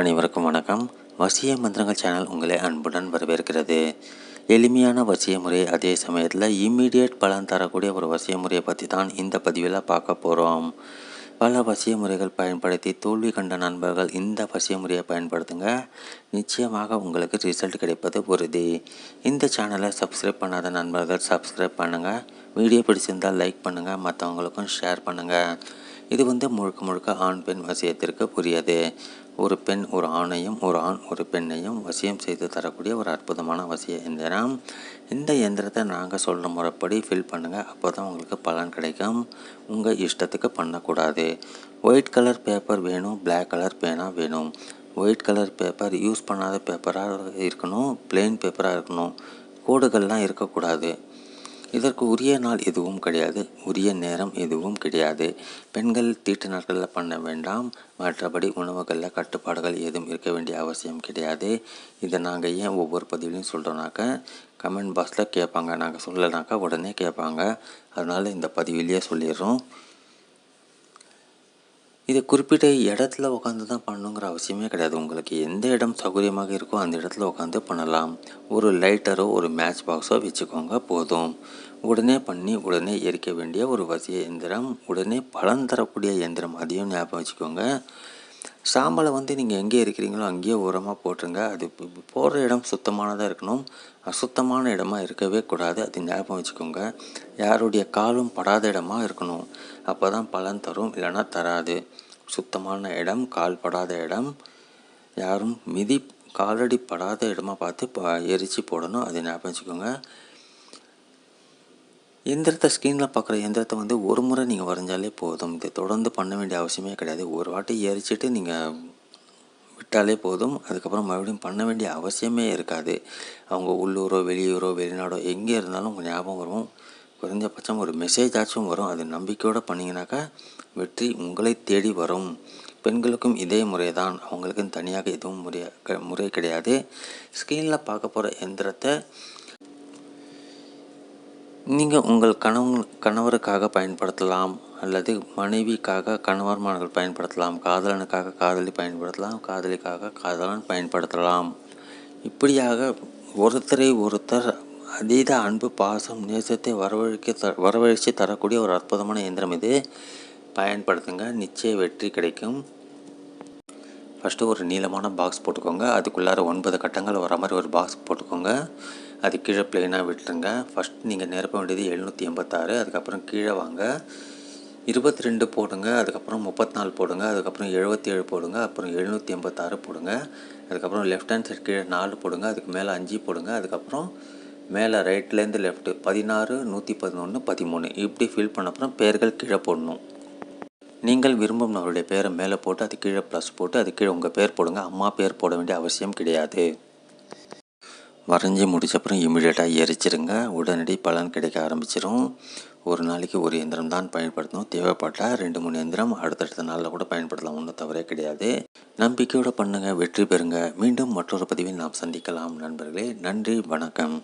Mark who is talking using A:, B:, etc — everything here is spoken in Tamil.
A: அனைவருக்கும் வணக்கம். வசிய மந்திரங்கள் சேனல் உங்களை அன்புடன் வரவேற்கிறது. எளிமையான வசிய முறை அதே சமயத்தில் இம்மீடியட் பலன் தரக்கூடிய ஒரு வசிய முறையை பற்றி தான் இந்த பதிவில் பார்க்க போகிறோம் பல வசிய முறைகள் பயன்படுத்தி தோல்வி கண்ட நண்பர்கள் இந்த வசிய முறையை பயன்படுத்துங்க. நிச்சயமாக உங்களுக்கு ரிசல்ட் கிடைப்பது உறுதி. இந்த சேனலை சப்ஸ்கிரைப் பண்ணாத நண்பர்கள் சப்ஸ்கிரைப் பண்ணுங்கள் வீடியோ பிடிச்சிருந்தால் லைக் பண்ணுங்கள் மற்றவங்களுக்கும் ஷேர் பண்ணுங்கள் இது வந்து முழுக்க முழுக்க ஆண் பெண் வசியத்திற்கு புரியாது. ஒரு பெண் ஒரு ஆணையும் ஒரு ஆண் ஒரு பெண்ணையும் வசியம் செய்து தரக்கூடிய ஒரு அற்புதமான வசிய எந்திரம். இந்த எந்திரத்தை நாங்கள் சொல்கிற முறைப்படி ஃபில் பண்ணுங்கள் அப்போ தான் உங்களுக்கு பலன் கிடைக்கும். உங்கள் இஷ்டத்துக்கு பண்ணக்கூடாது. ஒயிட் கலர் பேப்பர் வேணும் பிளாக் கலர் பேனா வேணும். ஒயிட் கலர் பேப்பர் யூஸ் பண்ணாத பேப்பராக இருக்கணும் பிளெயின் பேப்பராக இருக்கணும். கோடுகள்லாம் இருக்கக்கூடாது. இதற்கு உரிய நாள் எதுவும் கிடையாது உரிய நேரம் எதுவும் கிடையாது. பெண்கள் தீட்டு நாட்களில் பண்ண வேண்டாம். மற்றபடி உணவுகளில் கட்டுப்பாடுகள் எதுவும் இருக்க வேண்டிய அவசியம் கிடையாது. இதை நாங்கள் ஏன் ஒவ்வொரு பதிவிலையும் சொல்கிறோன்னாக்கா கமெண்ட் பாக்ஸில் கேட்பாங்க. நாங்கள் சொல்லலைனாக்கா உடனே கேட்பாங்க. அதனால் இந்த பதிவிலேயே சொல்லிடுறோம். இது குறிப்பிட்ட இடத்துல உட்காந்து தான் பண்ணணுங்கிற அவசியமே கிடையாது. உங்களுக்கு எந்த இடம் சௌகரியமாக இருக்கோ அந்த இடத்துல உட்காந்து பண்ணலாம். ஒரு லைட்டரோ ஒரு மேட்ச் பாக்ஸோ வச்சுக்கோங்க போதும். உடனே பண்ணி உடனே எரிக்க வேண்டிய ஒரு வசிய எந்திரம் உடனே பலன் தரக்கூடிய எந்திரம் அதையும் ஞாபகம் வச்சுக்கோங்க. சாம்பலை வந்து நீங்கள் எங்கே இருக்கிறீங்களோ அங்கேயே உரமாக போட்டுருங்க. அது போடுற இடம் சுத்தமானதாக இருக்கணும். அசுத்தமான இடமா இருக்கவே கூடாது. அது ஞாபகம் வச்சுக்கோங்க. யாருடைய காலும் படாத இடமா இருக்கணும். அப்போ தான் பலன் தரும். இல்லைன்னா தராது. சுத்தமான இடம் கால் படாத இடம். யாரும் மிதி காலடி படாத இடமா பார்த்து ப எரித்து போடணும். அது ஞாபகம் வச்சுக்கோங்க. எந்திரத்தை ஸ்க்ரீனில் பார்க்குற எந்திரத்தை வந்து ஒரு முறை நீங்கள் வரைஞ்சாலே போதும். இதை தொடர்ந்து பண்ண வேண்டிய அவசியமே கிடையாது. ஒரு வாட்டி எரிச்சிட்டு நீங்கள் விட்டாலே போதும். அதுக்கப்புறம் மறுபடியும் பண்ண வேண்டிய அவசியமே இருக்காது. அவங்க உள்ளூரோ வெளியூரோ வெளிநாடோ எங்கே இருந்தாலும் உங்கள் ஞாபகம் வரும். குறைஞ்சபட்சம் ஒரு மெசேஜ் ஆச்சும் வரும். அது நம்பிக்கையோடு பண்ணிங்கனாக்கா வெற்றி உங்களை தேடி வரும். பெண்களுக்கும் இதே முறை தான் அவங்களுக்கும் தனியாக எதுவும் முறை முறை கிடையாது. ஸ்க்ரீனில் பார்க்க போகிற எந்திரத்தை நீங்கள் உங்கள் கணவன் கணவருக்காக பயன்படுத்தலாம் அல்லது மனைவிக்காக கணவர்மார்கள் பயன்படுத்தலாம் காதலனுக்காக காதலி பயன்படுத்தலாம் காதலிக்காக காதலன் பயன்படுத்தலாம். இப்படியாக ஒருத்தரை ஒருத்தர் அதீத அன்பு பாசம் நேசத்தை வரவழைக்க த வரவழைச்சு தரக்கூடிய ஒரு அற்புதமான இயந்திரம் இது. பயன்படுத்துங்க நிச்சய வெற்றி கிடைக்கும். ஃபஸ்ட்டு ஒரு நீளமான பாக்ஸ் போட்டுக்கோங்க. அதுக்குள்ளார ஒன்பது கட்டங்கள் வர மாதிரி ஒரு பாக்ஸ் போட்டுக்கோங்க. அது கீழே பிளெயினாக விட்டுருங்க. ஃபஸ்ட் நீங்கள் நிரப்ப வேண்டியது எழுநூற்றி எண்பத்தாறு அதுக்கப்புறம் கீழே வாங்க. இருபத்தி ரெண்டு போடுங்க அதுக்கப்புறம் முப்பத்தி நாலு போடுங்க அதுக்கப்புறம் எழுபத்தி ஏழு போடுங்க அப்புறம் எழுநூற்றி எண்பத்தாறு போடுங்க. அதுக்கப்புறம் லெஃப்ட் ஹேண்ட் சைட் கீழே நாலு போடுங்க அதுக்கு மேலே அஞ்சு போடுங்க அதுக்கப்புறம் மேலே ரைட்லேருந்து லெஃப்ட்டு பதினாறு நூற்றி பதினொன்று பதிமூணு. இப்படி ஃபில் பண்ண அப்புறம் பேர்கள் கீழே போடணும். நீங்கள் விரும்பும் நபருடைய பேரை மேலே போட்டு அது கீழே ப்ளஸ் போட்டு அது கீழே உங்கள் பேர் போடுங்க. அம்மா பேர் போட வேண்டிய அவசியம் கிடையாது. வரைஞ்சி முடிச்சப்புறம் இமீடியட்டாக எரிச்சிருங்க. உடனடி பலன் கிடைக்க ஆரம்பிச்சிடும் ஒரு நாளைக்கு ஒரு எந்திரம் தான் பயன்படுத்தணும். தேவைப்பட்டால் ரெண்டு மூணு எந்திரம் அடுத்தடுத்த நாளில் கூட பயன்படுத்தலாம். ஒன்றும் தவறே கிடையாது. நம்பிக்கையோடு பண்ணுங்கள் வெற்றி பெறுங்க. மீண்டும் மற்றொரு பதிவில் நாம் சந்திக்கலாம். நண்பர்களே நன்றி வணக்கம்.